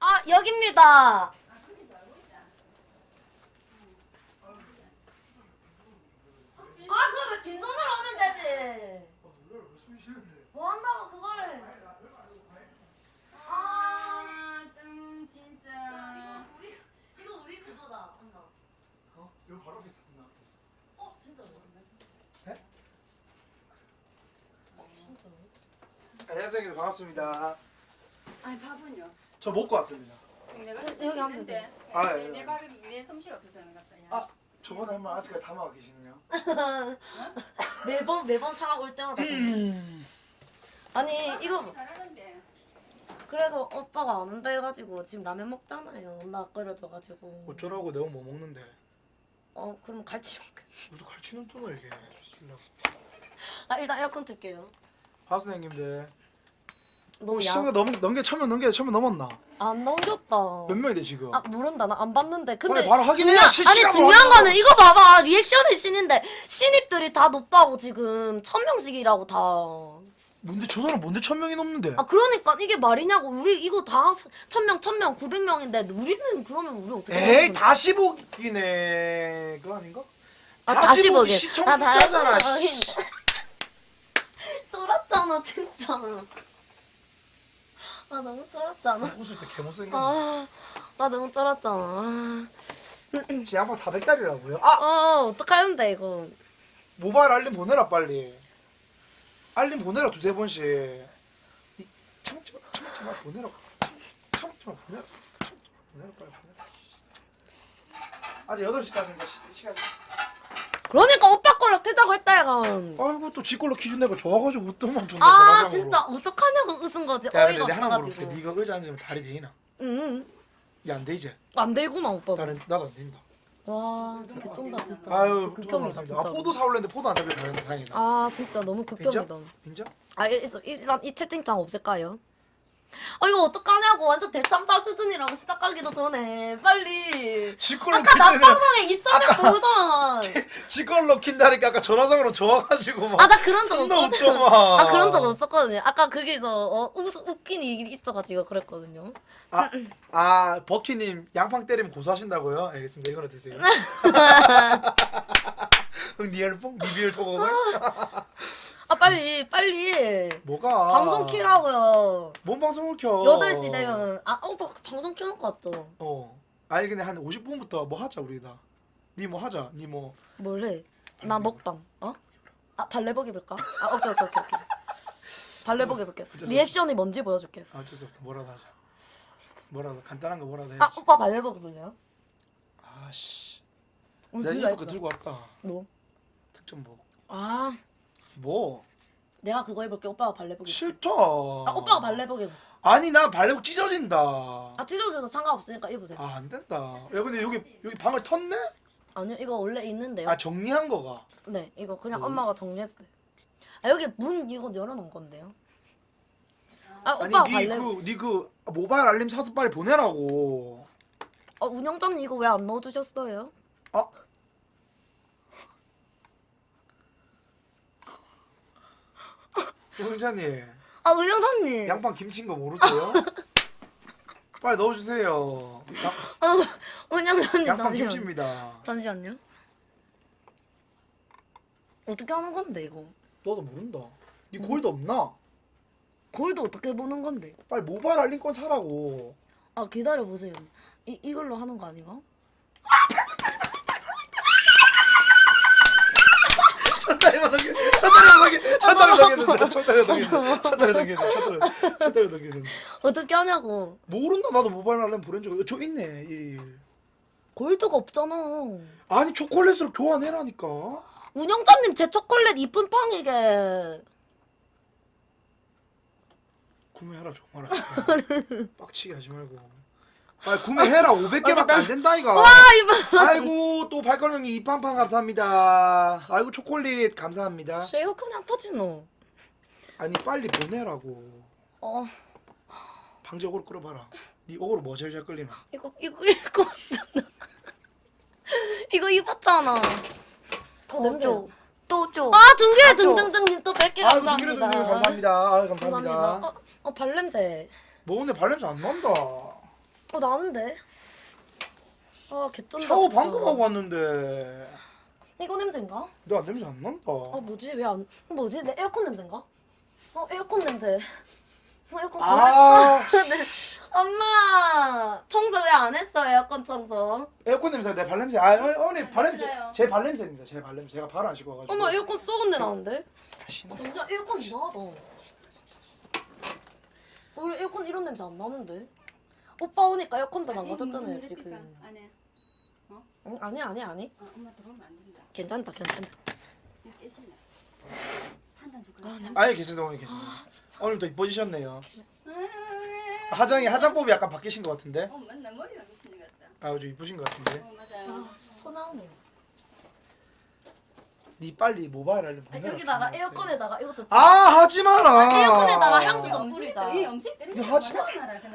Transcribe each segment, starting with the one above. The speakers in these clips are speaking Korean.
아 여기입니다. 아그왜 빈손으로 오면 되지? 뭐 한다고 그거를? 아, 음, 진짜. 이거 우리 그거다. 한다. 어? 이거 바로 앞에 있어 나 앞에서. 어 진짜? 네? 어 진짜? 안녕하세요 형님 반갑습니다 아니, 밥은요? 저 먹고 왔습니다 내가 여기 한번 있는데. 아, 내, 예, 내 예. 밥이 내 솜씨가 없어서 것 같다. 야. 아 저번에 한 번 아직까지 담아가 계시네요 매번 매번 상황 올 때마다 좀. 아니 이거 잘하는데. 그래서 오빠가 안 온다 해가지고 지금 라면 먹잖아요. 엄마 끓여줘가지고. 어쩌라고 내가 뭐 먹는데 어 그럼 갈치 먹. 무슨 갈치는 또너 이게 주실라고 아 일단 에어컨 틀게요. 하우스 형님들 너무 시청자 야. 넘 넘게 천명 넘게 천명 넘었나? 안 넘겼다. 몇 명이 돼 지금? 아 모른다 나 안 봤는데 근데 빨리 바로 확인해. 실시간으로 아니 중요한 확인하고. 거는 이거 봐봐 리액션의 신인데 신입들이 다 높다고 지금 천 명씩이라고 다. 뭔데 저 사람 뭔데 천 명이 넘는데? 아 그러니까 이게 말이냐고 우리 이거 다 천 명 천 명 구백 명인데 우리는 그러면 우리 어떻게? 에이 하는 거야? 다시 보기네 그거 아닌가? 아, 다시 보기 보기. 시청 아, 다시 숫자잖아, 보기. 씨. 쫄았잖아 진짜. 아 너무 쫄았잖아. 웃을 때 개 못생겼네 아, 아 너무 쫄았잖아. 제 양반 400달이라고요? 아! 아 어떡하는데 이거. 모바일 알림 보내라 빨리 알림 보내라 두세 번씩 이, 참지 마 참지 마 보내라 참지 마 보내라 참지 마 보내라 빨리 보내라 아직 8시까지인데 시간 그러니까 오빠 걸로 뜨다고 했다 이거. 아이고 또 지걸로 기준 내고 좋아가지고 또만 존나 아 전화상으로. 진짜 어떡하냐고 웃은 거지. 야 근데 어이가 내 하나 물어볼게 없어가지고. 네가 의자 앉으면 다리 되나? 응. 야안 되지? 안 되구나 오빠. 나는 나도 안 된다 와 개쩐다 진짜. 아유 그또 극혐이다. 진짜. 아 포도 사올랬는데 포도 안 사길 다행이다 아 진짜 너무 극혐이다. 인정? 아 일단 이 채팅창 없앨까요? 아 이거 어떡하냐고. 완전 대참사 수준이라고 시작하기도 전에. 빨리. 지걸로 아까 나 키는 방송에 2,000명 보던. 지걸로 킨다니까 아까 전화상으로 좋아가지고 막 아나 그런 적 없거든. 아 그런 적 없었거든요. 아까 거기서 어, 웃, 웃긴 일이 있어가지고 그랬거든요. 아, 아 버키님 양팡 때리면 고소하신다고요? 알겠습니다. 이거는 드세요. 리얼뽕? 리뷰를 토곡을 아 빨리 빨리 뭐가 방송 키라고요 뭔 방송을 켜? 8시 되면 아 오빠 방송 켜놓고 왔죠 어. 아니 근데 한 50분부터 뭐 하자 우리 다. 니 뭐 하자. 니 뭐. 뭘 해 나 먹방 어? 아 발레복 입을까? 아 오케이 오케이 오케이 오케이 발레복 입을게 리액션이 뭔지 보여줄게 아 어쩔 수 없다. 뭐라도 하자. 뭐라도 간단한 거 뭐라도 아 해야지. 오빠 발레복 입을래요? 아씨. 우리 내가 이거. 들고 왔다. 뭐? 특전복. 아 뭐? 내가 그거 입을게 오빠가 발레복 싫다. 아 오빠가 발레복 입으세요 아니 나 발레복 찢어진다. 아 찢어져도 상관없으니까 입으세요 아, 안 된다. 야 근데 여기 여기 방을 텄네? 아니요 이거 원래 있는데요 아 정리한 거가. 네 이거 그냥 뭐? 엄마가 정리했어요 아 여기 문 이거 열어놓은 건데요 아 아니 오빠가 발레 니 그 니 그 모바일 알림 사서 빨리 보내라고. 어 운영자님 이거 왜 안 넣어주셨어요? 아. 형자님 아 운영자님 양파 김치인 거 모르세요? 빨리 넣어주세요. 양, 어, 운영자님 양파 잠시만 김치입니다. 잠시만요 어떻게 하는 건데 이거 너도 모른다. 니 골드 없나? 골드 어떻게 보는 건데 빨리 모바일 알림권 사라고. 아 기다려 보세요 이 이걸로 하는 거 아닌가? 천달이만 넘게, 천달을 넘겠는데, 천달을 넘겠는데, 천달을 넘겠는데, 천달을, 천달을 넘겠는데. 어떻게 하냐고 모른다 나도 모바일 알림 보낸 적. 저 있네 일. 골드가 없잖아 아니 초콜릿으로 교환해라니까. 운영자님 제 초콜릿 이쁜 팡이게 구매해라 정말. 빡치게 하지 말고. 아 구매해라 500개밖에 안 된다 이가. 와 이거 아이고 또 발걸음이 이팡팡 감사합니다. 아이고 초콜릿 감사합니다. 터지노 아니 빨리 보내라고. 어 방제 어그로 끌어봐라. 네 어그로 뭐 제일 잘 끌리나? 이거 이거 이거 이거 입었잖아 더 줘. 또 줘. 아 등기에 아, 줘. 등등등 또 100개 개 아이고 감사합니다. 눈길의 눈길 감사합니다. 아 감사합니다. 감사합니다. 어, 어 발냄새. 뭐 근데 발냄새 안 난다. 어 나는데. 아 개쩐다. 샤워 진짜. 방금 하고 왔는데 이거 냄새인가? 너 냄새 안 난다. 어 뭐지 왜 안? 어, 뭐지 내 에어컨 냄새인가? 어 에어컨 냄새. 어, 에어컨 아, 네. 엄마 청소 왜 안 했어 에어컨 청소? 에어컨 냄새 내 발냄새. 아 어, 언니 발냄새 맞아요. 제 발냄새입니다. 제 발냄새. 제가 발을 안 씻고 와가지고. 엄마 에어컨 썩은 데 나는데? 다시는. 진짜 에어컨 이상하다. 원래 에어컨 이런 냄새 안 나는데? 오빠 오니까 에어컨도 망가졌잖아요 지금. 안에. 응, 아니 아니 아니. 어, 엄마 들어오면 안 된다. 괜찮다 괜찮다. 이거 줄까? 아, 냄새. 아니 계세요 어머니 계세요. 아 진짜. 오늘 더 이뻐지셨네요. 아, 화장이 화장법이 약간 바뀌신 것 같은데. 어, 맨날 머리가 미친 것 같다. 아좀 이쁘신 것 같은데. 어, 맞아요. 아토 나오네. 니 빨리 모바일 알림 아, 보내라. 여기다가 에어컨에다가 이것 좀. 아 하지 마라. 에어컨에다가 향수 이좀 뿌리자. 이 음식 이거 하지 마.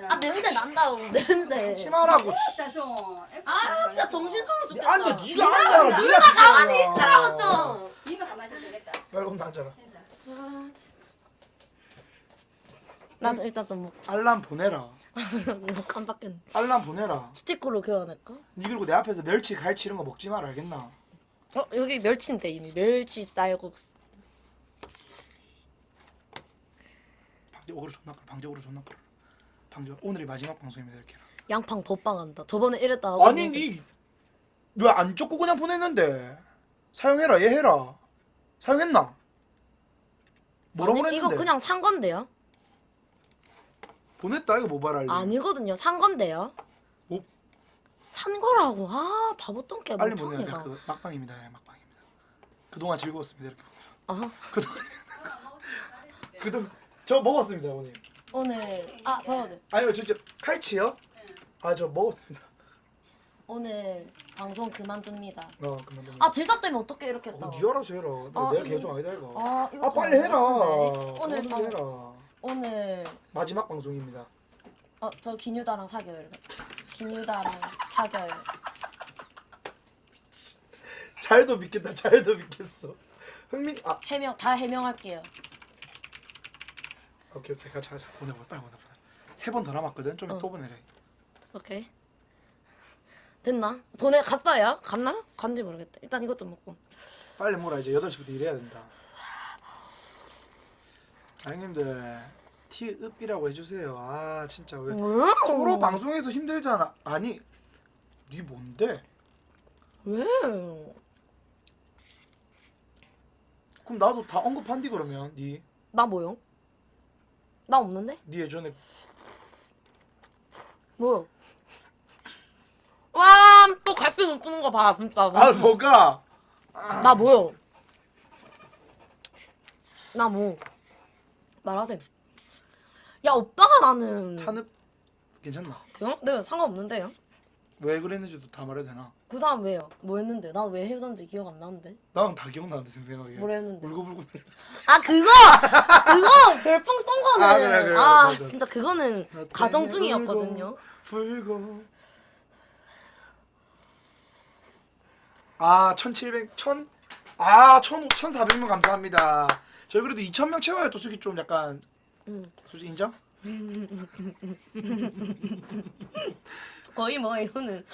아 냄새 난다고 냄새. 하지 마라고. 진짜 좀. 아 진짜 정신 사나 니 죽겠다. 앉아 니가 앉아라. 니가 가만히 있으라고 좀. 니가 가만히 있어도 되겠다. 빨리 온다 앉아라. 진짜. 아 진짜. 나도 일단 좀 먹고 알람 보내라. 깜빡했네. 알람 보내라. 스티커로 교환할까? 니 그리고 내 앞에서 멸치, 갈치 이런 거 먹지 마라 알겠나? 어 여기 멸치인데 이미 멸치 쌀국수. 방적으로 존나 끌. 방적으로 존나 끌. 방적. 오늘이 마지막 방송입니다 이렇게. 양팡 법방한다. 저번에 이랬다 하고. 아니 니왜안 쫓고 그냥 보냈는데? 사용해라 얘 해라. 사용했나? 뭐라 아니, 보냈는데? 이거 그냥 산 건데요? 보냈다 이거 모바일 알림. 아니거든요. 산 건데요. 뭐? 산 거라고. 아 바보 똥개 알림 보내야 돼. 멍청이가. 그 막방입니다. 예, 막방입니다. 그동안 즐거웠습니다 이렇게 보내라. 아 그동안 그동안 저 먹었습니다 어머니. 오늘 아 저거지. 아니요 진짜 칼치요? 아 저 먹었습니다. 오늘 방송 그만둡니다. 어 그만 좀. 아 질사 때문에 어떻게 이렇게 했다. 어, 니 알아서 해라. 나 아, 내가 이거- 계정 아니다 이거. 아 이거 아좀 빨리 해라. 어려운데. 오늘 빨리 방 해라. 오늘 마지막 방송입니다. 어저 기뉴다랑 사겨요. 기뉴다랑 사겨요. 잘도 믿겠다. 잘도 믿겠어. 흥민 아 해명 다 해명할게요. 오케이 오케이 가자 가자 보내봐 빨리 보내 보내. 세번 더 남았거든. 좀 어. 또 보내래. 오케이. 됐나? 보내 갔어요? 갔나? 간지 모르겠다. 일단 이것 좀 먹고. 빨리 몰아 이제 8시부터 일해야 된다. 장님들 티읍이라고 해주세요. 아 진짜 왜 왜? 서로 방송에서 힘들잖아. 아니 니 뭔데? 왜? 그럼 나도 다 언급한디 그러면 니. 나 뭐요? 나 없는데? 니 예전에 뭐? 와, 또 갈피 눈 끄는 거 봐, 진짜. 아 뭐가 나 뭐요? 나 뭐? 말하세요. 야, 오빠가 나는. 탄읍 괜찮나? 그냥? 네, 상관없는데요. 왜 그랬는지도 다 말해도 되나? 그 사람 왜요? 뭐 했는데? 난 왜 헤어졌는지 기억 안 나는데? 나는 다 기억나는데 지금 생각에. 뭘 했는데? 울고불고. 아, 그거! 그거! 별풍 쏜 거는! 아, 그래, 그래, 아, 맞아. 진짜 그거는 나 가정 중이었거든요. 불고. 아, 1700, 1000, 아, 1000, 1400명 감사합니다. 저희 그래도 2000명 채워야 또 솔직히 좀 약간, 응. 솔직히 인정? 거의 뭐, 이거는.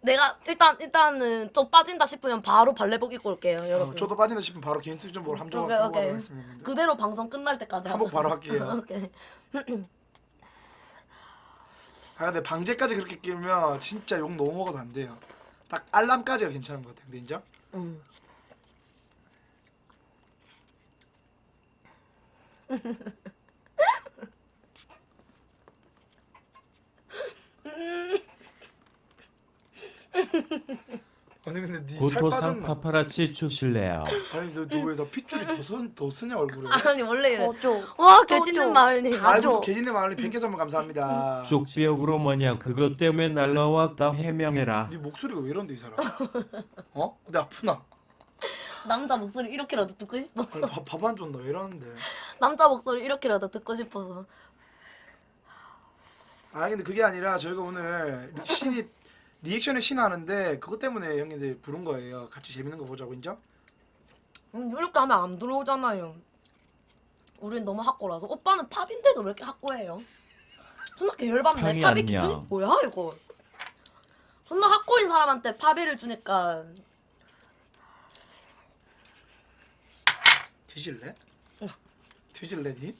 내가 일단, 일단은 좀 빠진다 싶으면 바로 발레복 입고 올게요, 여러분. 어, 저도 빠진다 싶으면 바로 개인투 좀 함정 오케이, 하고 오케이. 하겠습니다. 그대로 방송 끝날 때까지 한복 하자. 바로 할게요. 오케이. 아, 근데 방제까지 그렇게 끼면 진짜 욕 너무 먹어서 안 돼요. 딱 알람까지가 괜찮은 것 같아요. 근데 인정? 응. 아니 근데 니살 고토상 빠졌나? 파파라치 주실래요? 아니 너너왜나 핏줄이 더, 선, 더 쓰냐 얼굴에? 아니, 원래 이래. 거죠. 와, 개짖는 마을님. 아이고 개진의 마을이 100개 선물 감사합니다. 쪽지역으로 뭐냐 그것 때문에 날라왔다 해명해라. 네 목소리가 왜 이런데 이 사람? 어? 근데 아프나? 남자 목소리 이렇게라도 듣고 싶어서. 아니 밥, 밥안 줬나 왜 이러는데? 남자 목소리 이렇게라도 듣고 싶어서. 아 근데 그게 아니라 저희가 오늘 리- 신입 리액션에 신하는데 그것 때문에 형님들 부른 거예요. 같이 재밌는 거 보자고 인정? 음, 이렇게 하면 안 들어오잖아요. 우린 너무 학고라서 오빠는 팝인데도 왜 이렇게 학고해요? 존나 개열받네. 팝이 아니야. 기준이 뭐야 이거? 존나 학고인 사람한테 팝이를 주니까 뒤질래? 뒤질래 니?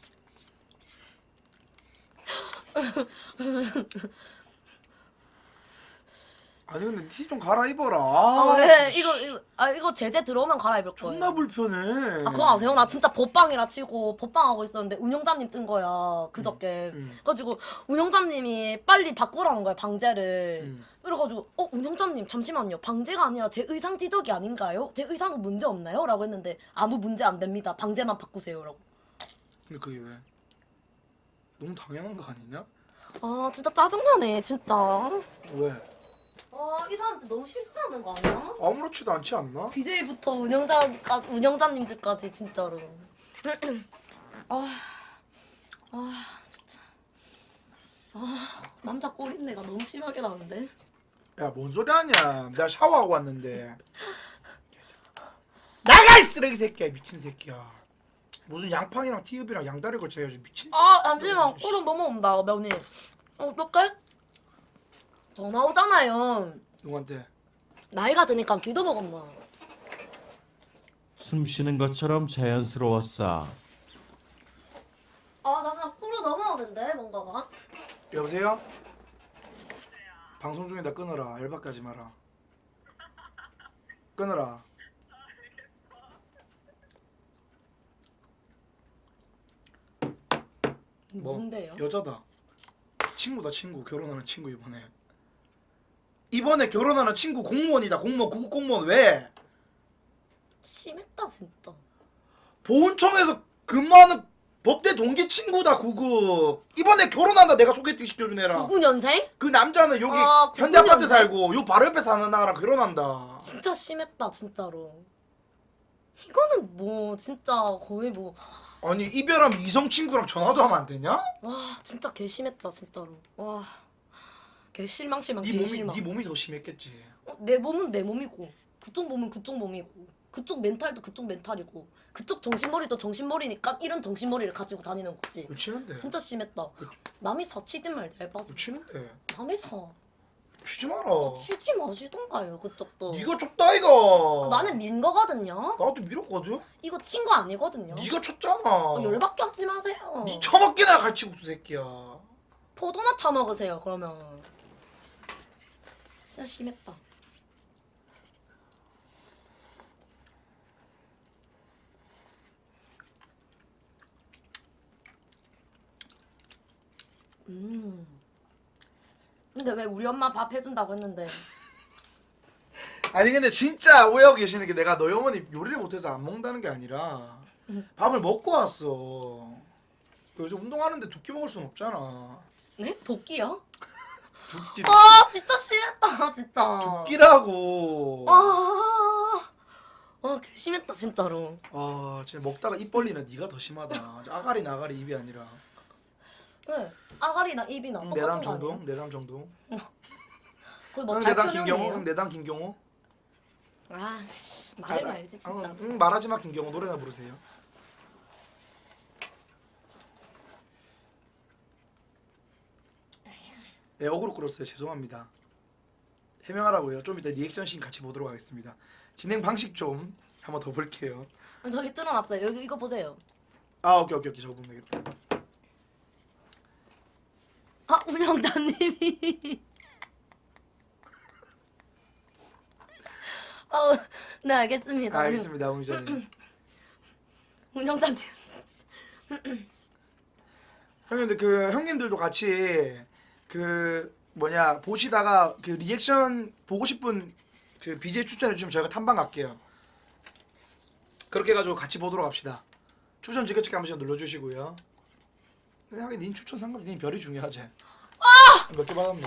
아니 근데 티 좀 갈아입어라. 아, 아, 네, 이거 이거 아 이거 제재 들어오면 갈아입을 거예요. 존나 불편해. 아 그거 아세요? 나 진짜 법방이라 치고 법방하고 있었는데 운영자님 뜬 거야 그저께. 음. 그래가지고 운영자님이 빨리 바꾸라는 거야 방제를. 음. 그래가지고 어 운영자님 잠시만요 방제가 아니라 제 의상 지적이 아닌가요? 제 의상은 문제 없나요? 라고 했는데 아무 문제 안 됩니다 방제만 바꾸세요 라고. 근데 그게 왜? 너무 당연한 거 아니냐? 아 진짜 짜증나네 진짜. 왜? 와이 사람들 너무 실수하는 거 아니야? 아무렇지도 않지 않나? BJ부터 운영자 운영자님들까지 진짜로. 아, 아 진짜. 아 남자 꼬린내가 너무 심하게 나는데. 야 뭔 소리 하냐? 내가 샤워하고 왔는데. 나가 이 쓰레기 새끼야 미친 새끼야. 무슨 양팡이랑 티읍이랑 양다리 걸쳐야지 미친. 아 잠시만 꼬름 넘어온다 매운이. 어떡해? 전화 오잖아요. 누구한테? 나이가 드니까 기도 먹었나. 숨 쉬는 것처럼 자연스러웠어. 아, 나 그냥 코로 넘어오는데, 뭔가가. 여보세요? 방송 중이다 끊어라. 열받까지 마라. 끊어라. 뭐 뭔데요? 여자다. 친구다 친구 결혼하는 친구 이번에. 이번에 결혼하는 친구 공무원이다 공무원 구급 공무원 왜? 심했다, 진짜. 보훈청에서 근무하는 법대 동기 친구다 구급. 이번에 결혼한다 내가 소개팅 시켜준 애랑. 99년생? 그 남자는 여기 아, 현대 아파트. 살고 요 바로 옆에 사는 나랑 결혼한다. 진짜 심했다, 진짜로. 이거는 뭐, 진짜 거의 뭐, 아니 이별하면 이성 친구랑 전화도 하면 안 되냐? 와, 진짜 개 심했다, 진짜로. 와. 개 실망, 실망, 네개 몸이 실망. 네 몸이 더 심했겠지. 어, 내 몸은 내 몸이고 그쪽 몸은 그쪽 몸이고 그쪽 멘탈도 그쪽 멘탈이고 그쪽 정신머리도 정신머리니까 이런 정신머리를 가지고 다니는 거지 왜 치는데? 진짜 심했다 남이 사 치든 말든 얇아서 왜 치는데? 남이 사 치지 마라. 치지 마시던가요 그쪽도 네가 쳤다 이거. 어, 나는 민 거거든요 나도 밀었거든. 이거 친 거 아니거든요 네가 쳤잖아. 어, 열받게 하지 마세요 네 처먹기나 갈치국수 새끼야. 포도나 처먹으세요 그러면 진짜 심했다 음. 근데 왜 우리 엄마 밥 해준다고 했는데 아니 근데 진짜 오해하고 계시는 게 내가 너희 어머니 요리를 못해서 안 먹는다는 게 아니라 밥을 먹고 왔어. 요즘 운동하는데 두 끼 먹을 순 없잖아. 네? 복귀요? 두 끼. 아 진짜 심했다 진짜 두 끼라고. 아, 아, 개 심했다 진짜로. 아 진짜 먹다가 입 벌리는 네가 더 심하다. 아가리 나가리 입이 아니라. 네, 아가리나 입이나 응, 똑같은 내담 거? 아니에요? 내담 정도? 거의 뭐 응, 내담. 김경호? 응, 내담 김경호? 아, 씨, 말을 말지 진짜. 응, 응, 말하지 마 김경호 노래나 부르세요. 네 어그로 끌었어요 죄송합니다. 해명하라고요. 좀 이따 리액션 씬 같이 보도록 하겠습니다. 진행 방식 좀 한번 더 볼게요. 저기 뚫어놨어요. 여기 이거 보세요. 아 오케이 오케이 오케이 저거 보면 되겠다. 아, 운영자님이. 어, 네 알겠습니다. 아, 알겠습니다. 운영자님. 형님들 그 형님들도 같이 그 뭐냐 보시다가 그 리액션 보고 싶은 그 BJ 추천해 주시면 저희가 탐방 갈게요. 그렇게 해가지고 같이 보도록 합시다. 추천 지켜치기 한 번씩 눌러주시고요. 근데 하긴 닌 추천 상관없이 닌 별이 중요하지. 몇 개 받았네.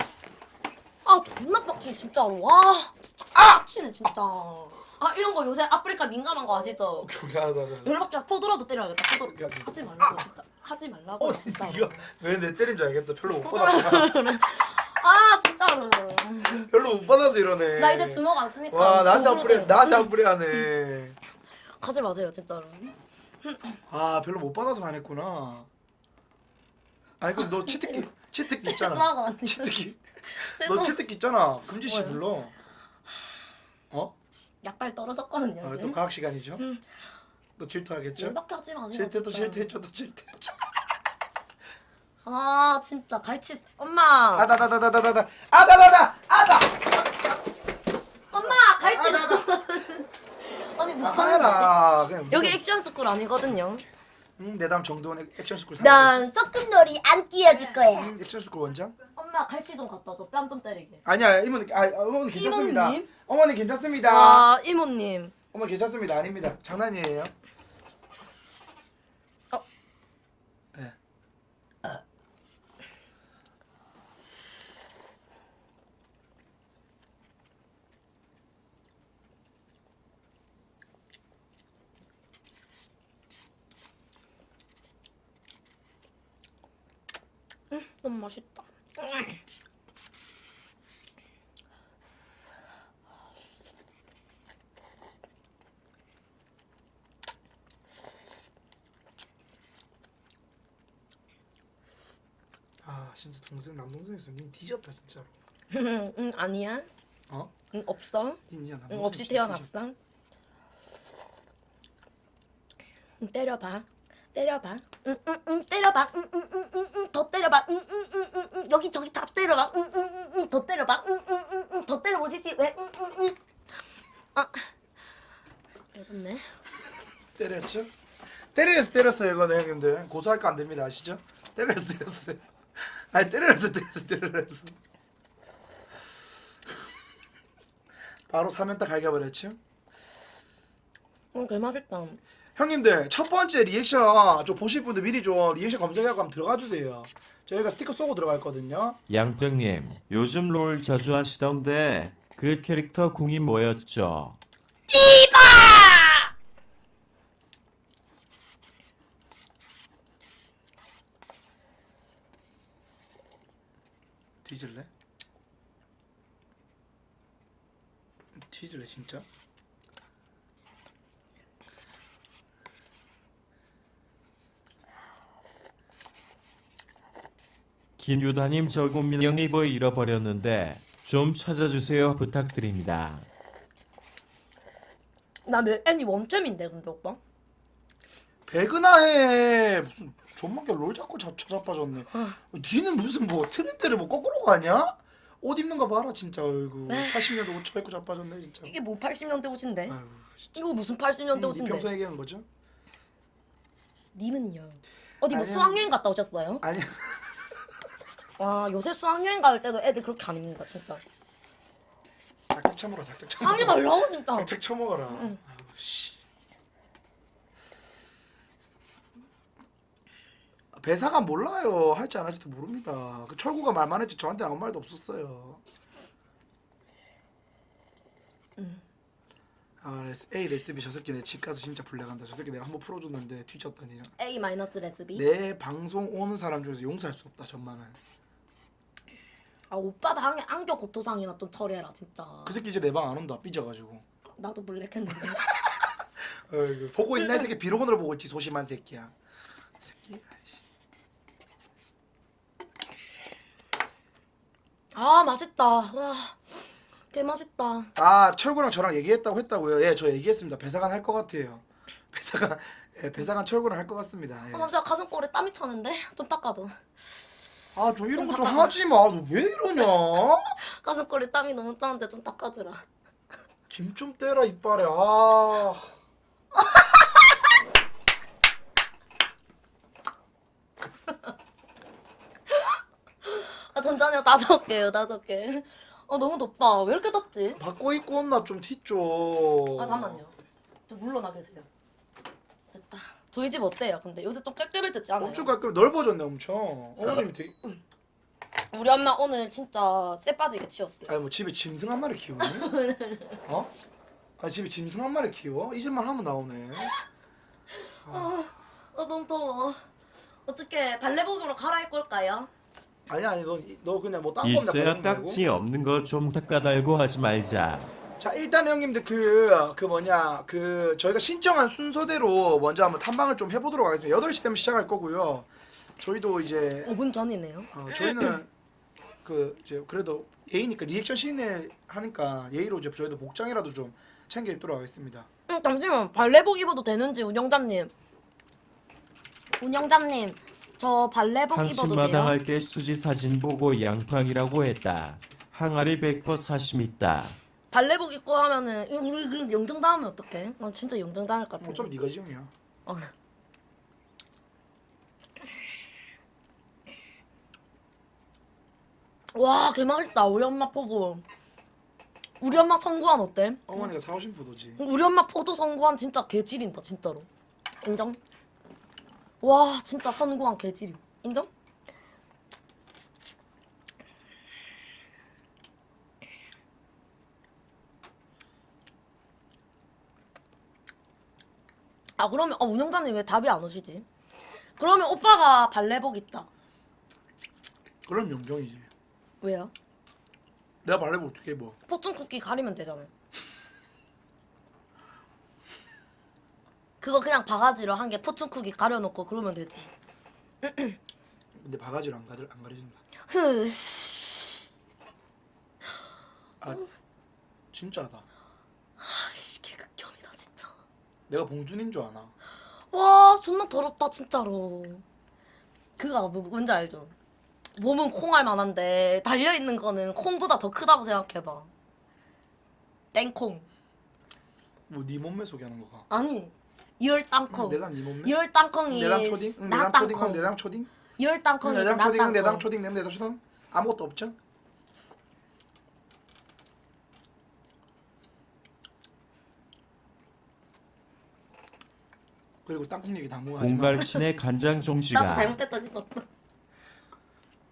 아, 존나 빡치 진짜로. 와, 진짜 빡치네 진짜. 아, 이런 거 요새 아프리카 민감한 거 아시죠? 오케이 알았어 알았어. 열받게 포도라도 때려야겠다. 포도. 오케이, 오케이. 하지 말라고 진짜. 하지 말라고 어 진짜. 이거 왜내 때린 줄 알겠다. 별로 못 받았구나. 아, 진짜로. 별로 못 받아서 이러네. 나 이제 주먹 안 쓰니까. 와 나한테 안 뿌려 때려. 나한테 안 뿌려하네. 가지 마세요 진짜로. 아 별로 못 받아서 안 했구나. 아니 그럼 너 치트키 치트키 있잖아. 세수하고 왔는데. 치트키. 세수 너 치트키 있잖아. 금지 씨 뭐요? 불러. 어? 약발 떨어졌거든요. 아, 또. 과학 시간이죠. 너 질투하겠죠? 열받게 하지 마세요. 질투도 진짜. 질투해줘도 질투해줘. 아 진짜 갈치 엄마 아다다다다다다 아다다다 아다 엄마 갈치 아다다 아니 뭐 아, 하는 거야? 하라. 그냥 여기 액션 스쿨 아니거든요. 응, 내다음 정도원 액- 액션 스쿨 난 썩금놀이 안 끼워줄 거야. 응, 액션 스쿨 원장? 엄마 갈치 좀 갖다 줘. 뺨 좀 때리게. 아니야 이모님 아 어머니 괜찮습니다. 이모님? 어머니 괜찮습니다. 와 이모님. 어머니 괜찮습니다. 아닙니다. 장난이에요. 너무 맛있다. 아 진짜 동생 남동생 있으면 니 뒤졌다 진짜로. 응 아니야. 어? 응 없어. 니 진짜 남동생 응 없이 진짜 태어났어. 응 때려봐. 때려봐. 응 응 응 때려봐. 응 응 응응 더 때려봐. 응응 응 응 여기 저기 다 때려봐. 응 응 응 응 더 때려봐. 응 응 응 응 더 때려보시지 왜? 응 응 응 아 열받네. 때렸죠? 때려서 때렸어요 이거는 형님들 고소할 거 안 됩니다 아시죠? 때려서 때렸어요 아니 때려서 때려서 때려서 바로 사면 딱 갈겨버렸죠? 응 개 맛있다. 형님들 첫 번째 리액션 좀 보실 분들 미리 좀 리액션 검색하고 한번 들어가 주세요 저희가 스티커 쏘고 들어갈 거든요 양병님, 요즘 롤 자주 하시던데 그 캐릭터 궁이 뭐였죠? 뒤질래? 뒤질래 진짜? 김유다님 저 고민형이버 잃어버렸는데 좀 찾아주세요 부탁드립니다. 나 몇 애니 원점인데 근데 오빠? 배그나해 무슨 존망게 롤 자꾸 자, 찾아빠졌네 니는 무슨 뭐 트렌드를 뭐 거꾸로 가냐? 옷 입는 거 봐라 진짜 어이구 80년대 옷 쳐입고 자빠졌네 진짜 이게 뭐 80년대 옷인데? 아이고 진짜 이거 무슨 80년대 니 옷인데? 평소 얘기하는 거죠? 님은요? 어디 뭐 아니요. 수학여행 갔다 오셨어요? 아니 와 요새 수학여행 갈 때도 애들 그렇게 안 입는다 진짜. 작작 쳐먹어라 작작 쳐먹어라. 하지 말라고 진짜. 작작 쳐먹어라. 아이고 씨. 배사가 몰라요. 할지 안 할지도 모릅니다. 그 철구가 말만 했지 저한테 아무 말도 없었어요. 아 레스, A 레스비 저 새끼 내 집 가서 진짜 불려간다. 저 새끼 내가 한번 풀어줬는데 뒤졌다니. A 마이너스 레스비. 내 방송 오는 사람 중에서 용서할 수 없다 전만은 아 오빠 방에 안경 고토상이나 좀 처리해라 진짜. 그 새끼 이제 내 방 안 온다 삐져가지고 나도 블랙했는데. 어이구, 보고 있나 이 새끼 비로건으로 보고 있지 소심한 새끼야 새끼. 아 맛있다. 와. 개 맛있다. 아 철구랑 저랑 얘기했다고 했다고요 예저 얘기했습니다 배사관 할 것 같아요 배사관 예, 배사관 철구랑 할 것 같습니다 예. 아 잠시만 가슴골에 땀이 차는데 좀 닦아줘. 아좀 이런 거 좀 닦아줘. 하지 마 너 왜 이러냐 가슴골에 땀이 너무 차는데 좀 닦아주라. 김 좀 떼라 이빨에 아 아 전자녀 다섯 개요 다섯 개. 아 너무 덥다. 왜 이렇게 덥지? 바꿔 입고 온나 좀 티죠 아 잠만요. 좀 물러나 계세요. 저희 집 어때요? 근데 요새 좀 깔끔해졌지 않아요? 엄청 깔끔 넓어졌네 엄청 어머님 되게 우리 엄마 오늘 진짜 쎄 빠지게 치웠어요. 아니 뭐 집에 짐승 한 마리 키우니? 어? 아 집에 짐승 한 마리 키워? 이 집만 하면 나오네 아, 아 너무 더워. 어떻게 발레복으로 갈아입고 올까요? 아니 아니 너, 너 그냥 뭐딴 거나 있어야 딱지 없는 거 좀 닦아달고 하지 말자. 자 일단 형님들 그 그 뭐냐 그 저희가 신청한 순서대로 먼저 한번 탐방을 좀 해보도록 하겠습니다. 8시 되면 시작할 거고요. 저희도 이제 5분 전이네요. 어, 저희는 그 이제 그래도 예의니까 리액션 씬에 하니까 예의로 이제 저희도 복장이라도 좀 챙겨 입도록 하겠습니다. 음, 잠시만 발레복 입어도 되는지 운영자님. 운영자님 저 발레복 입어도 돼요? 할때 수지 사진 보고 양팡이라고 했다. 항아리 100% 사심 있다. 발레복 입고 하면은 이거 우리 그럼 영정 당하면 어떡해? 나 진짜 영정 당할 것 같은데. 어차피 네가 지금이야. 어. 와 개맛있다 우리 엄마 포도 우리 엄마 선구안 어때? 어머니가 사오신 포도지. 우리 엄마 포도 선구안 진짜 개질인다 진짜로 인정? 와 진짜 선구안 개질임 인정? 아 그러면 아, 운영자님 왜 답이 안 오시지? 그러면 오빠가 발레복 입다 그럼 영정이지. 왜요? 내가 말해보 어떻게 뭐. 포춘 쿠키 가리면 되잖아요. 그거 그냥 바가지로 한 개 포춘 쿠키 가려놓고 그러면 되지. 근데 바가지로 안 가려 안 가려진다. 흐 씨. 아 진짜다. 아이씨 개극혐이다 진짜. 내가 봉준인 줄 아나. 와 존나 더럽다 진짜로. 그거 뭐- 뭔지 알죠? 몸은 콩알 만한데 달려 있는 거는 콩보다 더 크다고 생각해봐. 땡콩. 뭐 네 몸매 소개하는 거가. 아니 이열 땅콩. 내당 네 몸매. 이열 땅콩이 내당 초딩? 응, 나 내당 초딩? 응, 땅콩. 내당 초딩? 이열 응, 땅콩이 내당 나 초딩? 응, 내당 땅콩. 초딩? 응, 내당 초딩? 아무것도 없죠? 그리고 땅콩 얘기 당분간 하지 마. 공갈신의 간장 나도 종지가 잘못했다 싶었다.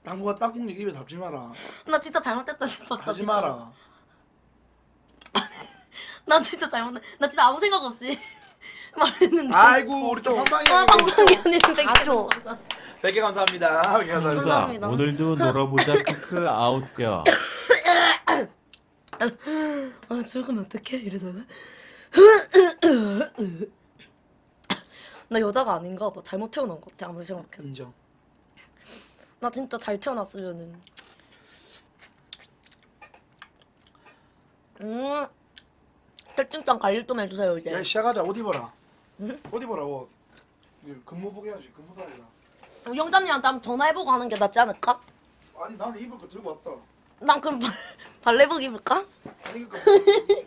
당분간 땅콩 얘기 입에 잡지 마라. 나 진짜 잘못했다 싶었다. 하지. 마라. 나 진짜 잘못했. 나 진짜 아무 생각 없이 말했는데. 아이고 우리 좀 한방에 아 방송위원님 아주. 100개 감사합니다. 100개 감사합니다. 감사합니다. 오늘도 놀아보자 크크 아웃겨. 아 죽으면 어떡해 이러다가. 나 여자가 아닌가 봐. 잘못 태어난 것 같아 아무리 생각해도. 인정. 나 진짜 잘 태어났으면은. 음. 채팅창 관리 좀 해주세요 이제. 야 시작하자. 옷 입어라. 옷 입어라 옷. 이거 근무복 해야지. 근무 다니라. 영자님한테 한번 전화해보고 하는 게 낫지 않을까? 아니 나는 입을 거 들고 왔다. 난 그럼 발레복 입을까? 그러니까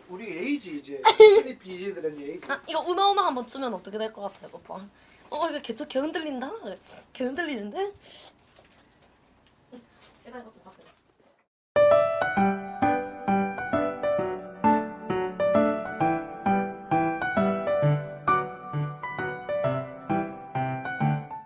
우리 에이지 이제 신입 BJ들은 에이지 아, 이거 우마우마 한번 추면 어떻게 될 것 같아요, 오빠? 어, 이거 개쪽 개 흔들린다. 개 흔들리는데? 일단 이것도 바꿔.